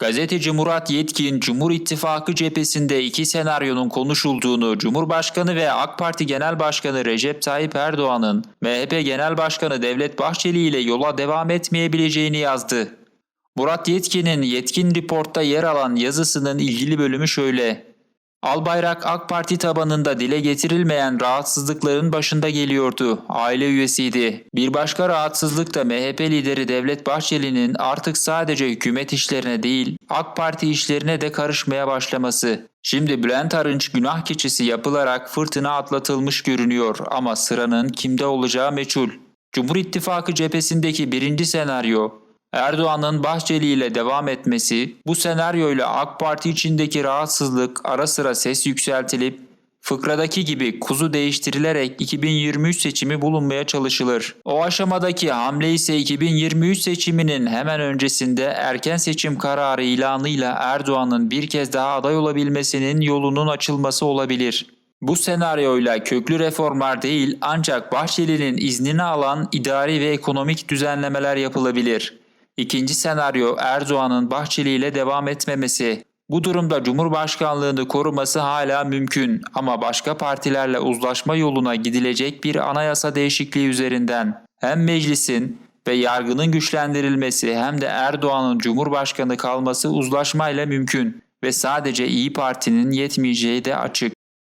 Gazeteci Murat Yetkin, Cumhur İttifakı cephesinde iki senaryonun konuşulduğunu, Cumhurbaşkanı ve AK Parti Genel Başkanı Recep Tayyip Erdoğan'ın MHP Genel Başkanı Devlet Bahçeli ile yola devam etmeyebileceğini yazdı. Murat Yetkin'in Yetkin Report'ta yer alan yazısının ilgili bölümü şöyle. Albayrak AK Parti tabanında dile getirilmeyen rahatsızlıkların başında geliyordu. Aile üyesiydi. Bir başka rahatsızlık da MHP lideri Devlet Bahçeli'nin artık sadece hükümet işlerine değil AK Parti işlerine de karışmaya başlaması. Şimdi Bülent Arınç günah keçisi yapılarak fırtına atlatılmış görünüyor ama sıranın kimde olacağı meçhul. Cumhur İttifakı cephesindeki birinci senaryo Erdoğan'ın Bahçeli ile devam etmesi, bu senaryoyla AK Parti içindeki rahatsızlık ara sıra ses yükseltilip fıkradaki gibi kuzu değiştirilerek 2023 seçimi bulunmaya çalışılır. O aşamadaki hamle ise 2023 seçiminin hemen öncesinde erken seçim kararı ilanıyla Erdoğan'ın bir kez daha aday olabilmesinin yolunun açılması olabilir. Bu senaryoyla köklü reformlar değil ancak Bahçeli'nin iznini alan idari ve ekonomik düzenlemeler yapılabilir. İkinci senaryo Erdoğan'ın Bahçeli ile devam etmemesi. Bu durumda Cumhurbaşkanlığını koruması hala mümkün ama başka partilerle uzlaşma yoluna gidilecek bir anayasa değişikliği üzerinden hem meclisin ve yargının güçlendirilmesi hem de Erdoğan'ın Cumhurbaşkanı kalması uzlaşmayla mümkün ve sadece İyi Parti'nin yetmeyeceği de açık.